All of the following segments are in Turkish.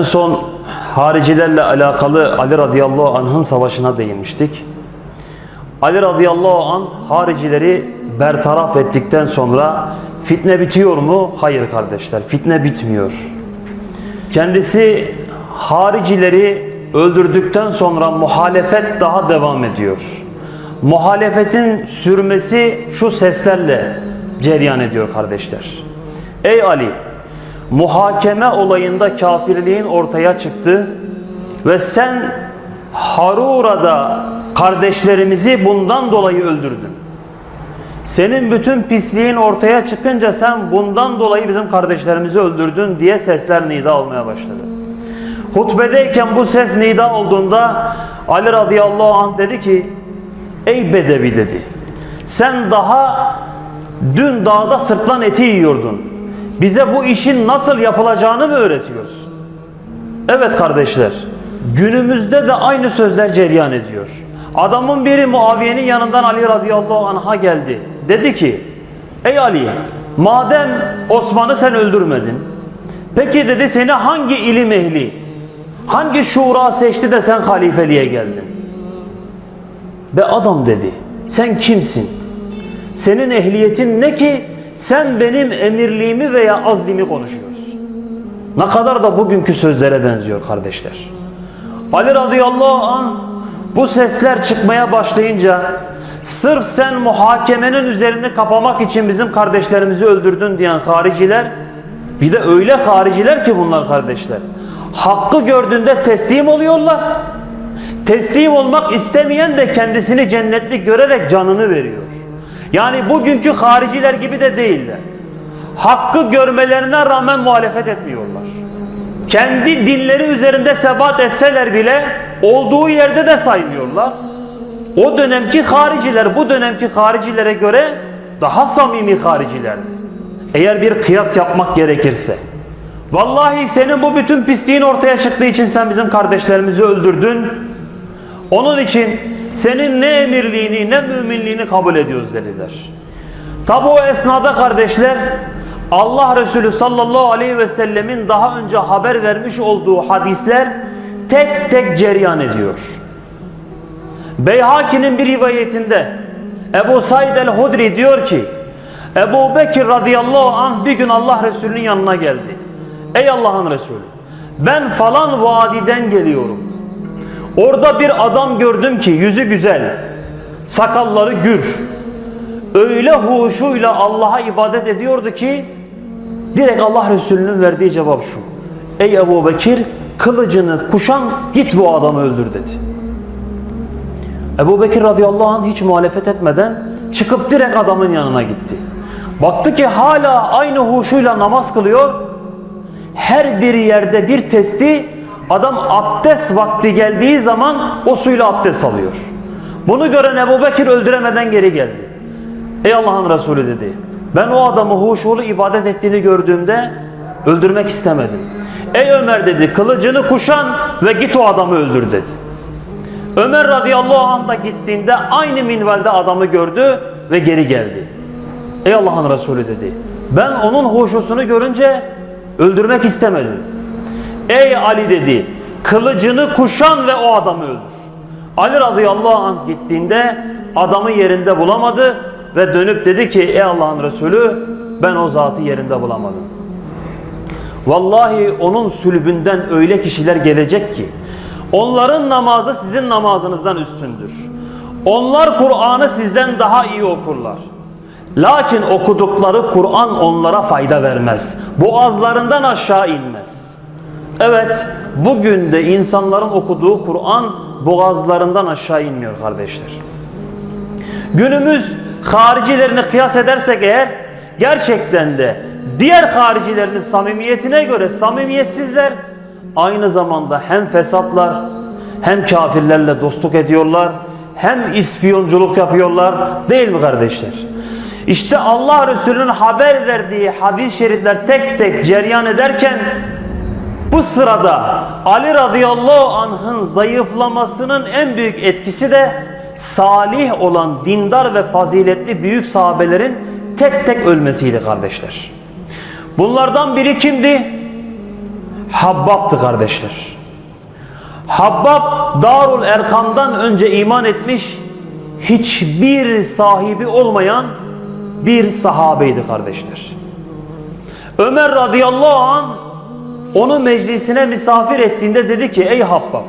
En son haricilerle alakalı Ali radıyallahu anh'ın savaşına değinmiştik. Ali radıyallahu an haricileri bertaraf ettikten sonra fitne bitiyor mu? Hayır kardeşler fitne bitmiyor. Kendisi haricileri öldürdükten sonra muhalefet daha devam ediyor. Muhalefetin sürmesi şu seslerle cereyan ediyor kardeşler. Ey Ali! Muhakeme olayında kafirliğin ortaya çıktı ve sen Harura'da kardeşlerimizi bundan dolayı öldürdün. Senin bütün pisliğin ortaya çıkınca sen bundan dolayı bizim kardeşlerimizi öldürdün diye sesler nida olmaya başladı. Hutbedeyken bu ses nida olduğunda Ali radıyallahu anh dedi ki Ey Bedevi dedi. Sen daha dün dağda sırtlan eti yiyordun. Bize bu işin nasıl yapılacağını mı öğretiyorsun? Evet kardeşler. Günümüzde de aynı sözler cereyan ediyor. Adamın biri Muaviye'nin yanından Ali radıyallahu anh'a geldi. Dedi ki Ey Ali madem Osman'ı sen öldürmedin. Peki dedi seni hangi ilim ehli, hangi şura seçti de sen halifeliğe geldin? Be adam dedi sen kimsin? Senin ehliyetin ne ki sen benim emirliğimi veya azlimi konuşuyorsun? Ne kadar da bugünkü sözlere benziyor kardeşler. Ali radıyallahu an bu sesler çıkmaya başlayınca sırf sen muhakemenin üzerini kapamak için bizim kardeşlerimizi öldürdün diyen hariciler bir de öyle hariciler ki bunlar kardeşler. Hakkı gördüğünde teslim oluyorlar. Teslim olmak istemeyen de kendisini cennetlik görerek canını veriyor. Yani bugünkü hariciler gibi de değiller. Hakkı görmelerine rağmen muhalefet etmiyorlar. Kendi dinleri üzerinde sebat etseler bile olduğu yerde de saymıyorlar. O dönemki hariciler bu dönemki haricilere göre daha samimi haricilerdi. Eğer bir kıyas yapmak gerekirse. Vallahi senin bu bütün pisliğin ortaya çıktığı için sen bizim kardeşlerimizi öldürdün. Onun için senin ne emirliğini ne müminliğini kabul ediyoruz dediler. Tabi o esnada kardeşler Allah Resulü sallallahu aleyhi ve sellemin daha önce haber vermiş olduğu hadisler tek tek cereyan ediyor. Beyhaki'nin bir rivayetinde Ebu Said el-Hudri diyor ki Ebu Bekir radıyallahu anh bir gün Allah Resulü'nün yanına geldi. Ey Allah'ın Resulü ben falan vadiden geliyorum. Orada bir adam gördüm ki yüzü güzel, sakalları gür. Öyle huşuyla Allah'a ibadet ediyordu ki direkt Allah Resulü'nün verdiği cevap şu. Ey Ebu Bekir kılıcını kuşan git bu adamı öldür dedi. Ebu Bekir radıyallahu anh hiç muhalefet etmeden çıkıp direkt adamın yanına gitti. Baktı ki hala aynı huşuyla namaz kılıyor. Her bir yerde bir testi adam abdest vakti geldiği zaman o suyla abdest alıyor. Bunu gören Ebu Bekir öldüremeden geri geldi. Ey Allah'ın Resulü dedi. Ben o adamı huşulu ibadet ettiğini gördüğümde öldürmek istemedim. Ey Ömer dedi kılıcını kuşan ve git o adamı öldür dedi. Ömer radıyallahu anh da gittiğinde aynı minvalde adamı gördü ve geri geldi. Ey Allah'ın Resulü dedi. Ben onun huşusunu görünce öldürmek istemedim. Ey Ali dedi. Kılıcını kuşan ve o adamı öldür. Ali radıyallahu anh gittiğinde adamı yerinde bulamadı ve dönüp dedi ki ey Allah'ın Resulü ben o zatı yerinde bulamadım. Vallahi onun sülbünden öyle kişiler gelecek ki onların namazı sizin namazınızdan üstündür. Onlar Kur'an'ı sizden daha iyi okurlar. Lakin okudukları Kur'an onlara fayda vermez. Boğazlarından aşağı inmez. Evet, bugün de insanların okuduğu Kur'an boğazlarından aşağı inmiyor kardeşler. Günümüz haricilerini kıyas edersek eğer gerçekten de diğer haricilerin samimiyetine göre samimiyetsizler aynı zamanda hem fesatlar hem kafirlerle dostluk ediyorlar hem ispiyonculuk yapıyorlar değil mi kardeşler? İşte Allah Resulü'nün haber verdiği hadis-i şerifler tek tek ceryan ederken bu sırada Ali radıyallahu anh'ın zayıflamasının en büyük etkisi de salih olan dindar ve faziletli büyük sahabelerin tek tek ölmesiydi kardeşler. Bunlardan biri kimdi? Habbab'tı kardeşler. Habbab Darul Erkam'dan önce iman etmiş hiçbir sahibi olmayan bir sahabeydi kardeşler. Ömer radıyallahu an onu meclisine misafir ettiğinde dedi ki ey Habbab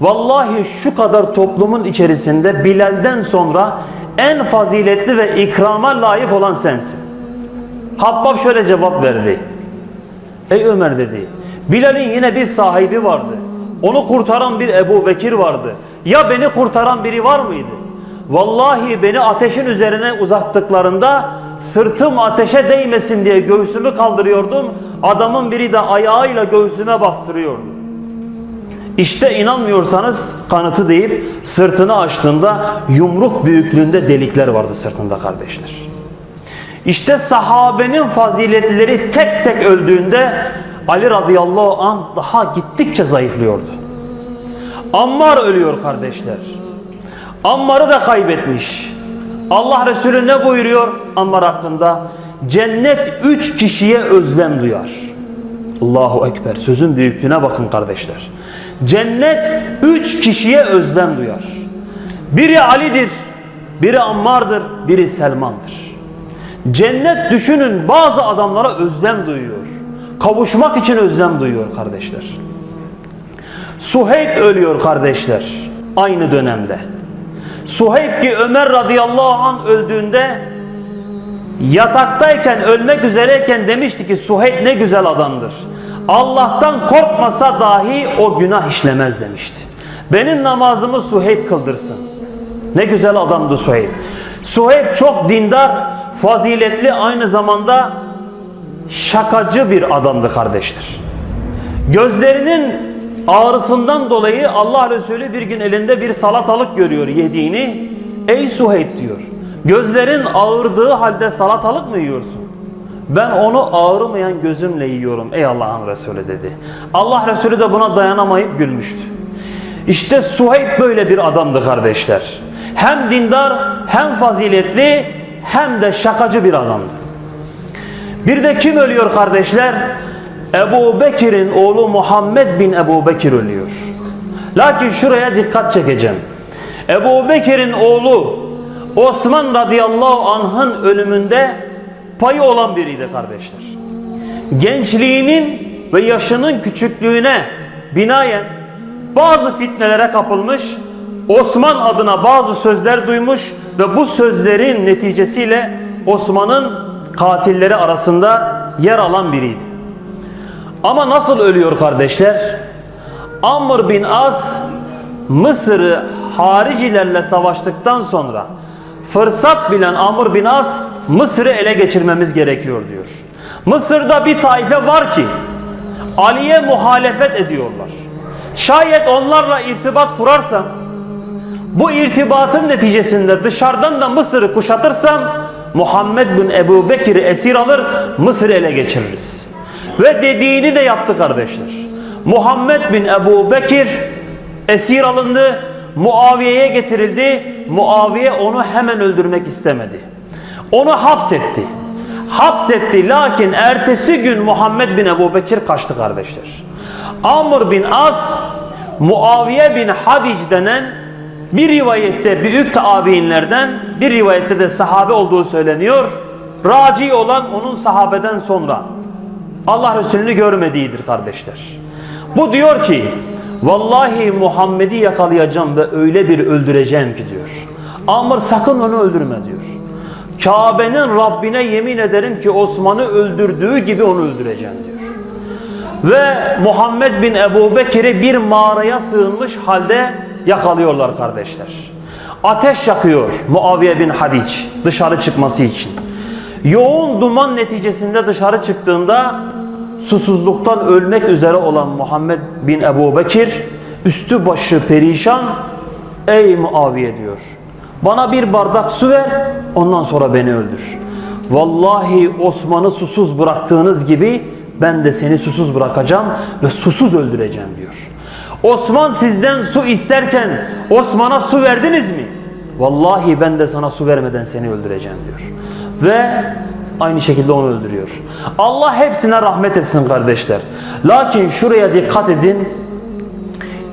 vallahi şu kadar toplumun içerisinde Bilal'den sonra en faziletli ve ikrama layık olan sensin. Habbab şöyle cevap verdi. Ey Ömer dedi. Bilal'in yine bir sahibi vardı. Onu kurtaran bir Ebu Bekir vardı. Ya beni kurtaran biri var mıydı? Vallahi beni ateşin üzerine uzattıklarında sırtım ateşe değmesin diye göğsümü kaldırıyordum. Adamın biri de ayağıyla göğsüme bastırıyordu. İşte inanmıyorsanız kanıtı deyip sırtını açtığında yumruk büyüklüğünde delikler vardı sırtında kardeşler. İşte sahabenin faziletleri tek tek öldüğünde Ali radıyallahu an daha gittikçe zayıflıyordu. Ammar ölüyor kardeşler. Ammar'ı da kaybetmiş. Allah Resulü ne buyuruyor Ammar hakkında? Cennet üç kişiye özlem duyar. Allahu Ekber. Sözün büyüklüğüne bakın kardeşler. Cennet üç kişiye özlem duyar. Biri Ali'dir, biri Ammar'dır, biri Selman'dır. Cennet düşünün bazı adamlara özlem duyuyor. Kavuşmak için özlem duyuyor kardeşler. Suheyb ölüyor kardeşler aynı dönemde. Suheyb ki Ömer radıyallahu an öldüğünde yataktayken ölmek üzereyken demişti ki Suheyb ne güzel adamdır. Allah'tan korkmasa dahi o günah işlemez demişti. Benim namazımı Suheyb kıldırsın. Ne güzel adamdı Suheyb. Suheyb çok dindar, faziletli aynı zamanda şakacı bir adamdı kardeşler. Gözlerinin ağrısından dolayı Allah Resulü bir gün elinde bir salatalık görüyor yediğini. Ey Suheyb diyor. Gözlerin ağırdığı halde salatalık mı yiyorsun? Ben onu ağrımayan gözümle yiyorum ey Allah'ın Resulü dedi. Allah Resulü de buna dayanamayıp gülmüştü. İşte Suheyb böyle bir adamdı kardeşler. Hem dindar hem faziletli hem de şakacı bir adamdı. Bir de kim ölüyor kardeşler? Ebu Bekir'in oğlu Muhammed bin Ebu Bekir ölüyor. Lakin şuraya dikkat çekeceğim. Ebu Bekir'in oğlu Osman radıyallahu anh'ın ölümünde payı olan biriydi kardeşler. Gençliğinin ve yaşının küçüklüğüne binaen bazı fitnelere kapılmış, Osman adına bazı sözler duymuş ve bu sözlerin neticesiyle Osman'ın katilleri arasında yer alan biriydi. Ama nasıl ölüyor kardeşler? Amr bin As Mısır'ı haricilerle savaştıktan sonra fırsat bilen Amr bin As Mısır'ı ele geçirmemiz gerekiyor diyor. Mısır'da bir taife var ki Ali'ye muhalefet ediyorlar. Şayet onlarla irtibat kurarsam bu irtibatın neticesinde dışarıdan da Mısır'ı kuşatırsam Muhammed bin Ebu Bekir'i esir alır Mısır'ı ele geçiririz. Ve dediğini de yaptı kardeşler. Muhammed bin Ebu Bekir esir alındı. Muaviye'ye getirildi. Muaviye onu hemen öldürmek istemedi. Onu hapsetti. Hapsetti lakin ertesi gün Muhammed bin Ebu Bekir kaçtı kardeşler. Amr bin As Muaviye bin Hadic denen bir rivayette büyük tabiinlerden bir rivayette de sahabe olduğu söyleniyor. Raci olan onun sahabeden sonra Allah Resulü'nü görmediğidir kardeşler. Bu diyor ki vallahi Muhammed'i yakalayacağım ve öyle bir öldüreceğim ki diyor. Amr sakın onu öldürme diyor. Kabe'nin Rabbine yemin ederim ki Osman'ı öldürdüğü gibi onu öldüreceğim diyor. Ve Muhammed bin Ebu Bekir'i bir mağaraya sığınmış halde yakalıyorlar kardeşler. Ateş yakıyor Muaviye bin Hadiç dışarı çıkması için. Yoğun duman neticesinde dışarı çıktığında susuzluktan ölmek üzere olan Muhammed bin Ebu Bekir üstü başı perişan ey Muaviye diyor. Bana bir bardak su ver ondan sonra beni öldür. Vallahi Osman'ı susuz bıraktığınız gibi ben de seni susuz bırakacağım ve susuz öldüreceğim diyor. Osman sizden su isterken Osman'a su verdiniz mi? Vallahi ben de sana su vermeden seni öldüreceğim diyor. Ve aynı şekilde onu öldürüyor. Allah hepsine rahmet etsin kardeşler. Lakin şuraya dikkat edin.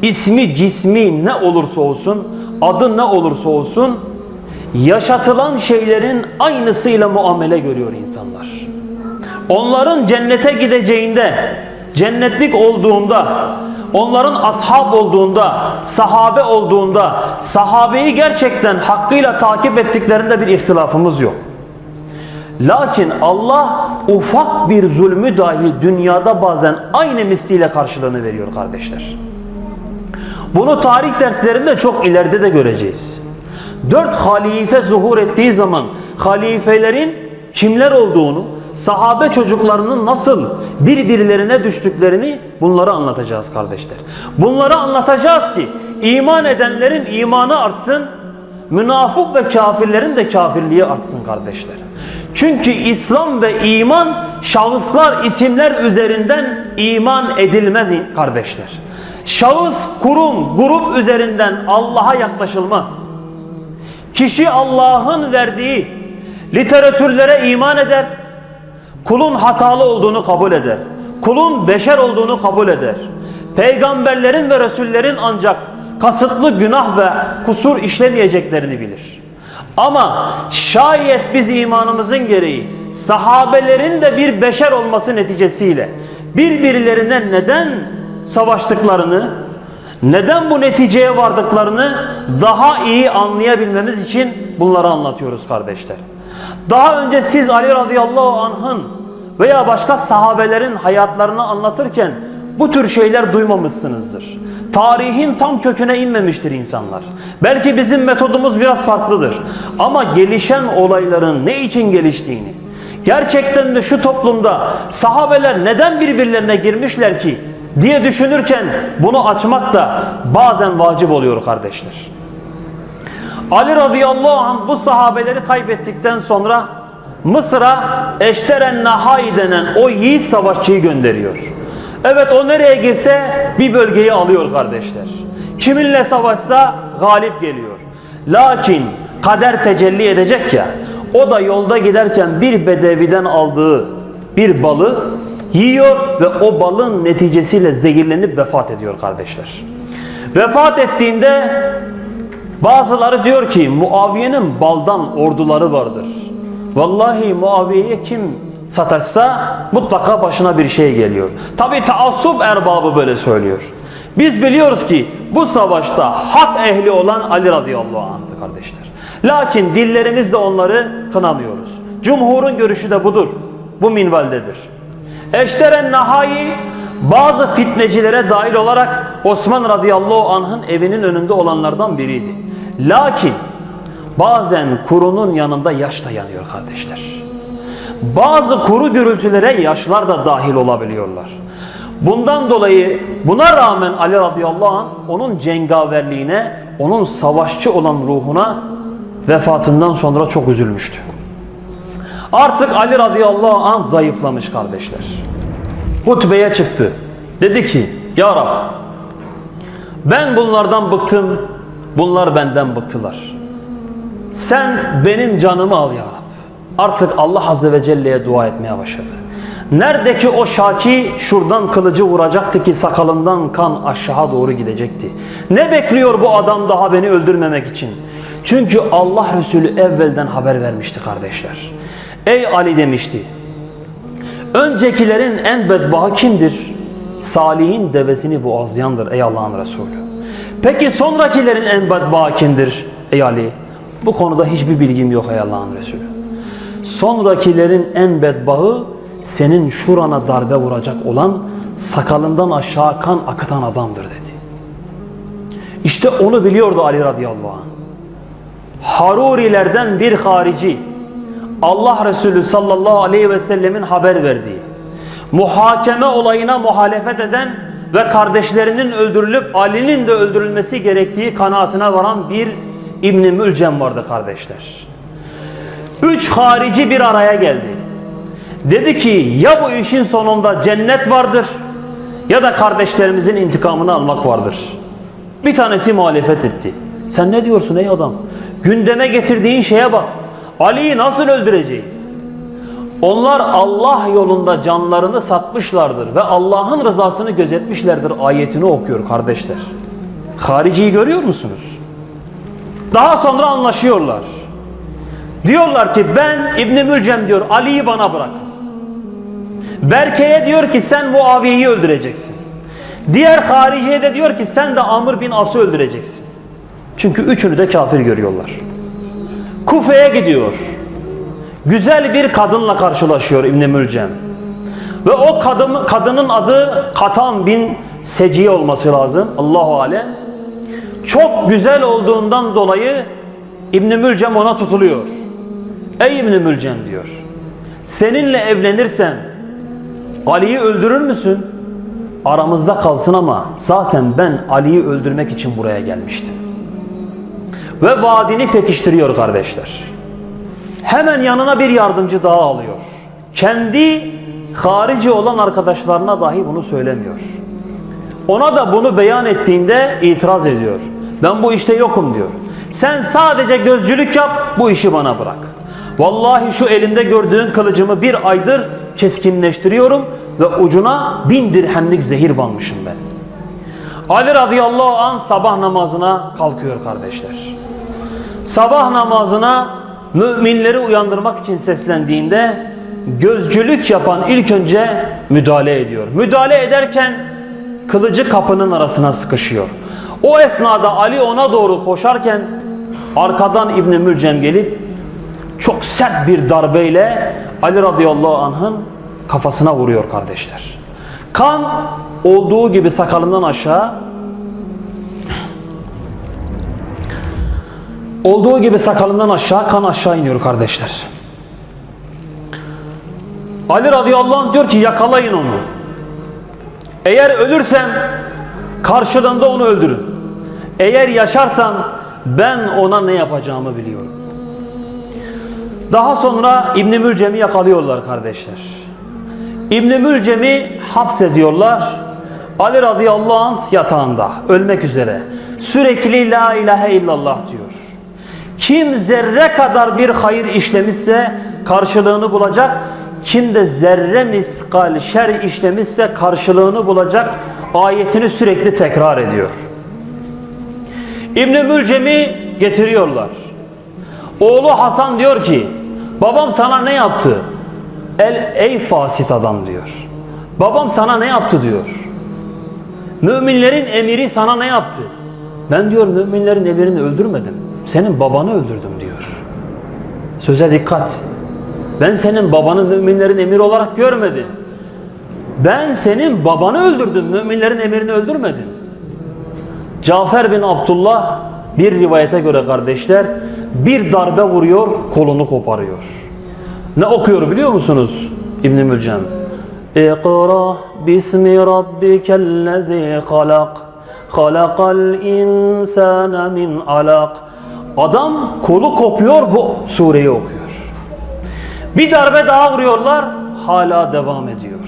İsmi cismi ne olursa olsun, adı ne olursa olsun yaşatılan şeylerin aynısıyla muamele görüyor insanlar. Onların cennete gideceğinde, cennetlik olduğunda, onların ashab olduğunda, sahabe olduğunda, sahabeyi gerçekten hakkıyla takip ettiklerinde bir ihtilafımız yok. Lakin Allah ufak bir zulmü dahi dünyada bazen aynı misliyle karşılığını veriyor kardeşler. Bunu tarih derslerinde çok ileride de göreceğiz. Dört halife zuhur ettiği zaman halifelerin kimler olduğunu, sahabe çocuklarının nasıl birbirlerine düştüklerini bunları anlatacağız kardeşler. Bunları anlatacağız ki iman edenlerin imanı artsın, münafık ve kafirlerin de kafirliği artsın kardeşler. Çünkü İslam ve iman şahıslar, isimler üzerinden iman edilmez kardeşler. Şahıs, kurum, grup üzerinden Allah'a yaklaşılmaz. Kişi Allah'ın verdiği literatürlere iman eder. Kulun hatalı olduğunu kabul eder. Kulun beşer olduğunu kabul eder. Peygamberlerin ve Resullerin ancak kasıtlı günah ve kusur işlemeyeceklerini bilir. Ama şayet biz imanımızın gereği sahabelerin de bir beşer olması neticesiyle birbirlerine neden savaştıklarını, neden bu neticeye vardıklarını daha iyi anlayabilmemiz için bunları anlatıyoruz kardeşler. Daha önce siz Ali radıyallahu anh'ın veya başka sahabelerin hayatlarını anlatırken bu tür şeyler duymamışsınızdır. Tarihin tam köküne inmemiştir insanlar. Belki bizim metodumuz biraz farklıdır. Ama gelişen olayların ne için geliştiğini, gerçekten de şu toplumda sahabeler neden birbirlerine girmişler ki diye düşünürken bunu açmak da bazen vacip oluyor kardeşler. Ali radıyallahu anh bu sahabeleri kaybettikten sonra Mısır'a Eşteren Nahai denen o yiğit savaşçıyı gönderiyor. Evet o nereye girse bir bölgeyi alıyor kardeşler. Kiminle savaşsa galip geliyor. Lakin kader tecelli edecek ya o da yolda giderken bir bedeviden aldığı bir balı yiyor ve o balın neticesiyle zehirlenip vefat ediyor kardeşler. Vefat ettiğinde bazıları diyor ki Muaviye'nin baldan orduları vardır. Vallahi Muaviye'ye kim sataşsa mutlaka başına bir şey geliyor. Tabi taassup erbabı böyle söylüyor. Biz biliyoruz ki bu savaşta hak ehli olan Ali radıyallahu anh'tı kardeşler. Lakin dillerimizle onları kınamıyoruz. Cumhurun görüşü de budur. Bu minvaldedir. Eşteren Nahai bazı fitnecilere dahil olarak Osman radıyallahu anh'ın evinin önünde olanlardan biriydi. Lakin bazen kurunun yanında yaş da yanıyor kardeşler. Bazı kuru gürültülere yaşlar da dahil olabiliyorlar. Bundan dolayı buna rağmen Ali radıyallahu anh onun cengaverliğine, onun savaşçı olan ruhuna vefatından sonra çok üzülmüştü. Artık Ali radıyallahu anh zayıflamış kardeşler. Hutbeye çıktı. Dedi ki Ya Rab ben bunlardan bıktım. Bunlar benden bıktılar. Sen benim canımı al Ya Rab. Artık Allah Azze ve Celle'ye dua etmeye başladı. Nerede ki o Şaki şuradan kılıcı vuracaktı ki sakalından kan aşağı doğru gidecekti. Ne bekliyor bu adam daha beni öldürmemek için? Çünkü Allah Resulü evvelden haber vermişti kardeşler. Ey Ali demişti. Öncekilerin en bedbahı kimdir? Salih'in devesini boğazlayandır ey Allah'ın Resulü. Peki sonrakilerin en bedbahı kimdir ey Ali? Bu konuda hiçbir bilgim yok ey Allah'ın Resulü. Sonrakilerin en bedbahı senin şurana darbe vuracak olan sakalından aşağı kan akıtan adamdır dedi. İşte onu biliyordu Ali radıyallahu anh. Harurilerden bir harici Allah Resulü sallallahu aleyhi ve sellemin haber verdiği muhakeme olayına muhalefet eden ve kardeşlerinin öldürülüp Ali'nin de öldürülmesi gerektiği kanaatine varan bir İbn-i Mülcem vardı kardeşler. Üç harici bir araya geldi. Dedi ki ya bu işin sonunda cennet vardır ya da kardeşlerimizin intikamını almak vardır. Bir tanesi muhalefet etti. Sen ne diyorsun ey adam? Gündeme getirdiğin şeye bak. Ali'yi nasıl öldüreceğiz? Onlar Allah yolunda canlarını satmışlardır ve Allah'ın rızasını gözetmişlerdir ayetini okuyor kardeşler. Hariciyi görüyor musunuz? Daha sonra anlaşıyorlar. Diyorlar ki ben İbn Mülcem diyor Ali'yi bana bırak. Berke'ye diyor ki sen Muaviye'yi öldüreceksin. Diğer hariciye de diyor ki sen de Amr bin As'ı öldüreceksin. Çünkü üçünü de kafir görüyorlar. Kufe'ye gidiyor. Güzel bir kadınla karşılaşıyor İbn Mülcem. Ve o kadın, kadının adı Katan bin Seciye olması lazım. Allahu alem. Çok güzel olduğundan dolayı İbn Mülcem ona tutuluyor. Ey İbn Mülcem diyor. Seninle evlenirsem Ali'yi öldürür müsün? Aramızda kalsın ama zaten ben Ali'yi öldürmek için buraya gelmiştim. Ve vaadini pekiştiriyor kardeşler. Hemen yanına bir yardımcı daha alıyor. Kendi harici olan arkadaşlarına dahi bunu söylemiyor. Ona da bunu beyan ettiğinde itiraz ediyor. Ben bu işte yokum diyor. Sen sadece gözcülük yap, bu işi bana bırak. Vallahi şu elimde gördüğün kılıcımı bir aydır keskinleştiriyorum ve ucuna bin dirhemlik zehir banmışım ben. Ali radıyallahu an sabah namazına kalkıyor kardeşler. Sabah namazına müminleri uyandırmak için seslendiğinde gözcülük yapan ilk önce müdahale ediyor. Müdahale ederken kılıcı kapının arasına sıkışıyor. O esnada Ali ona doğru koşarken arkadan İbn Mülcem gelip çok sert bir darbeyle Ali radıyallahu anh'ın kafasına vuruyor kardeşler. Kan olduğu gibi sakalından aşağı olduğu gibi sakalından aşağı kan aşağı iniyor kardeşler. Ali radıyallahu anh diyor ki yakalayın onu. Eğer ölürsem karşılığında onu öldürün. Eğer yaşarsam ben ona ne yapacağımı biliyorum. Daha sonra İbn Mülcem'i yakalıyorlar kardeşler. İbn Mülcem'i hapsediyorlar. Ali radıyallahu anh yatağında ölmek üzere. Sürekli la ilahe illallah diyor. Kim zerre kadar bir hayır işlemişse karşılığını bulacak. Kim de zerre miskal şer işlemişse karşılığını bulacak. Ayetini sürekli tekrar ediyor. İbn Mülcem'i getiriyorlar. Oğlu Hasan diyor ki babam sana ne yaptı? El ey fasit adam diyor. Babam sana ne yaptı diyor. Müminlerin emiri sana ne yaptı? Ben diyor müminlerin emirini öldürmedim. Senin babanı öldürdüm diyor. Söze dikkat. Ben senin babanı müminlerin emiri olarak görmedim. Ben senin babanı öldürdüm. Müminlerin emirini öldürmedim. Cafer bin Abdullah bir rivayete göre kardeşler bir darbe vuruyor kolunu koparıyor. Ne okuyor biliyor musunuz İbn Mülcem? İkra bismi rabbikellezi halak halakal insane min alak Adam kolu kopuyor bu sureyi okuyor. Bir darbe daha vuruyorlar hala devam ediyor.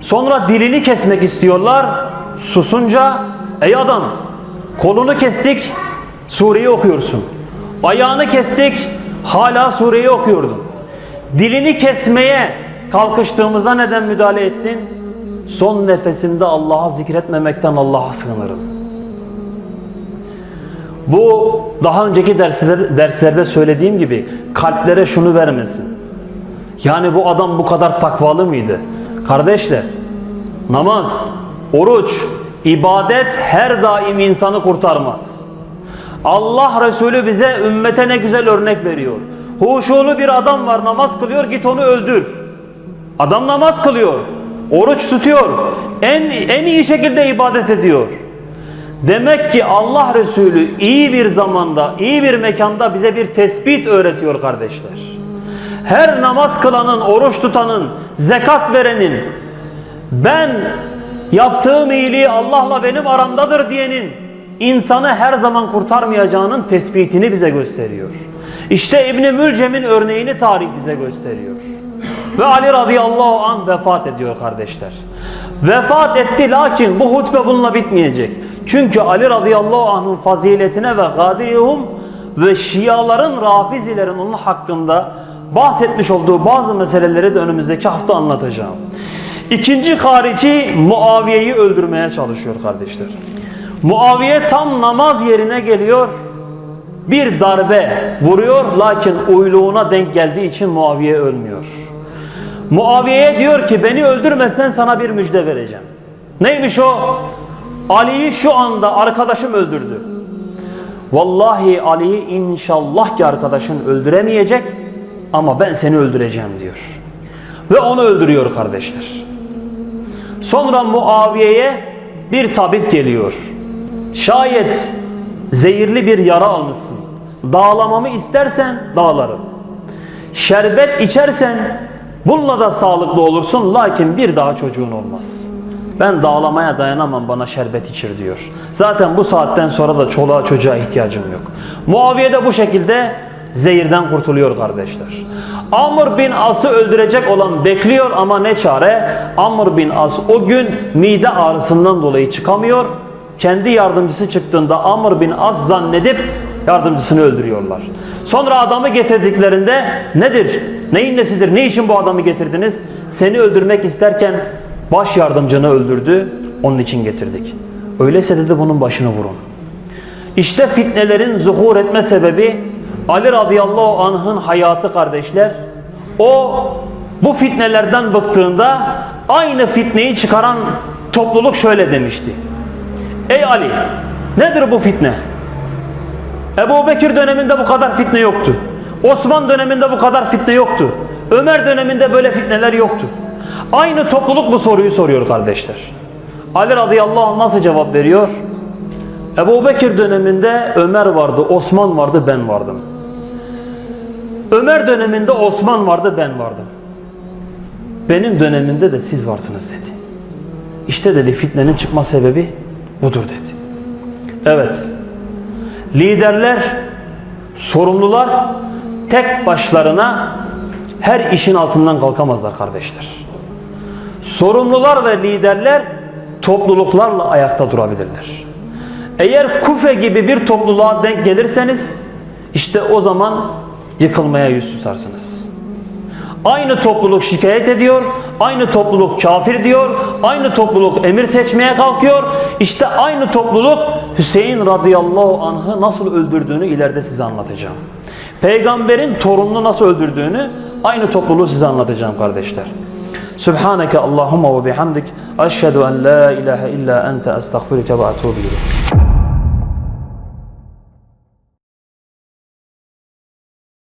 Sonra dilini kesmek istiyorlar susunca ey adam kolunu kestik sureyi okuyorsun. Ayağını kestik hala sureyi okuyordun. Dilini kesmeye kalkıştığımızda neden müdahale ettin? Son nefesimde Allah'a zikretmemekten Allah'a sığınırım. Bu daha önceki dersler, derslerde söylediğim gibi kalplere şunu vermesin. Yani bu adam bu kadar takvalı mıydı? Kardeşler, namaz, oruç, ibadet her daim insanı kurtarmaz. Allah Resulü bize ümmete ne güzel örnek veriyor. Huşulu bir adam var namaz kılıyor git onu öldür. Adam namaz kılıyor. Oruç tutuyor. En, en iyi şekilde ibadet ediyor. Demek ki Allah Resulü iyi bir zamanda, iyi bir mekanda bize bir tespit öğretiyor kardeşler. Her namaz kılanın, oruç tutanın, zekat verenin, ben yaptığım iyiliği Allah'la benim aramdadır diyenin insanı her zaman kurtarmayacağının tespitini bize gösteriyor. İşte İbni Mülcem'in örneğini tarih bize gösteriyor. Ve Ali radıyallahu an vefat ediyor kardeşler. Vefat etti lakin bu hutbe bununla bitmeyecek. Çünkü Ali radıyallahu anh'ın faziletine ve gadirihum ve Şiaların, Rafizilerin onun hakkında bahsetmiş olduğu bazı meseleleri de önümüzdeki hafta anlatacağım. İkinci harici Muaviye'yi öldürmeye çalışıyor kardeşler. Muaviye tam namaz yerine geliyor. Bir darbe vuruyor lakin uyluğuna denk geldiği için Muaviye ölmüyor. Muaviye'ye diyor ki beni öldürmezsen sana bir müjde vereceğim. Neymiş o? Ali'yi şu anda arkadaşım öldürdü. Vallahi Ali'yi inşallah ki arkadaşın öldüremeyecek ama ben seni öldüreceğim diyor. Ve onu öldürüyor kardeşler. Sonra Muaviye'ye bir tabip geliyor. Şayet zehirli bir yara almışsın. Dağlamamı istersen dağlarım. Şerbet içersen bununla da sağlıklı olursun lakin bir daha çocuğun olmaz. Ben dağlamaya dayanamam bana şerbet içir diyor. Zaten bu saatten sonra da çoluğa çocuğa ihtiyacım yok. Muaviye de bu şekilde zehirden kurtuluyor kardeşler. Amr bin As'ı öldürecek olan bekliyor ama ne çare? Amr bin As o gün mide ağrısından dolayı çıkamıyor. Kendi yardımcısı çıktığında Amr bin As zannedip yardımcısını öldürüyorlar. Sonra adamı getirdiklerinde nedir? Neyin nesidir? Ne için bu adamı getirdiniz? Seni öldürmek isterken baş yardımcını öldürdü. Onun için getirdik. Öyleyse dedi bunun başını vurun. İşte fitnelerin zuhur etme sebebi Ali radıyallahu anh'ın hayatı kardeşler. O bu fitnelerden bıktığında aynı fitneyi çıkaran topluluk şöyle demişti. Ey Ali nedir bu fitne? Ebu Bekir döneminde bu kadar fitne yoktu. Osman döneminde bu kadar fitne yoktu. Ömer döneminde böyle fitneler yoktu. Aynı topluluk bu soruyu soruyor kardeşler. Ali radıyallahu anh nasıl cevap veriyor? Ebu Bekir döneminde Ömer vardı, Osman vardı, ben vardım. Ömer döneminde Osman vardı, ben vardım. Benim dönemimde de siz varsınız dedi. İşte dedi fitnenin çıkma sebebi budur dedi. Evet. Liderler, sorumlular tek başlarına her işin altından kalkamazlar kardeşler. Sorumlular ve liderler topluluklarla ayakta durabilirler. Eğer Kufe gibi bir topluluğa denk gelirseniz işte o zaman yıkılmaya yüz tutarsınız. Aynı topluluk şikayet ediyor, aynı topluluk kafir diyor, aynı topluluk emir seçmeye kalkıyor. İşte aynı topluluk Hüseyin radıyallahu anh'ı nasıl öldürdüğünü ileride size anlatacağım. Peygamberin torununu nasıl öldürdüğünü aynı topluluğu size anlatacağım kardeşler. Subhaneke Allahumma ve bihamdik. Eşhedü en la ilahe illa ente estağfiruke ve ileyk.